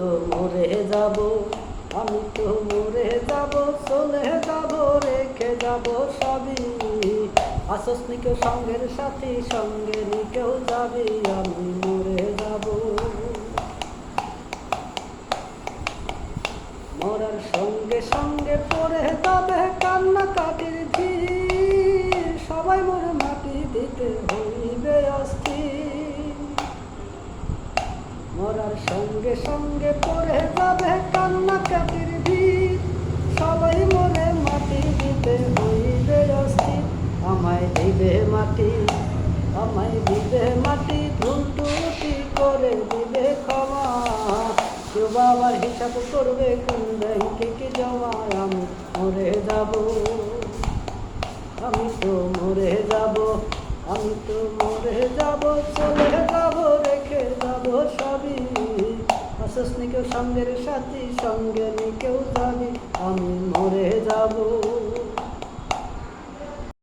তো মরে যাব, আমি তো মরে যাব, চলে যাব, রেখে যাব সবই। আসস নিকেও সঙ্গের সাথী, সঙ্গে নিকেও যাবি, আমি মরে যাব। মরার সঙ্গে সঙ্গে পড়ে যাবে কান্না কাটির ভিড়। সবাই মরে মাটি দিতে হইবে অস্থির। মরার সঙ্গে সঙ্গে পড়ে যাবে কান্না কাটির ভিড় সবাই মরে মাটি দিতে হইবে অস্থির আমায় দিবে মাটি, আমায় দিবে মাটি ধুল টুটি করে দিবে ক্ষমা। কেউ বাবার হিসাব করবে কোন ব্যাংকে কি জমা আমি মরে যাব। আমি তো মরে যাব, আমি তো মরে যাব, চলে যাব। আসিস নি কেউ সঙ্গের সাথী সঙ্গে নি কেউ যাবি আমি মরে যাব।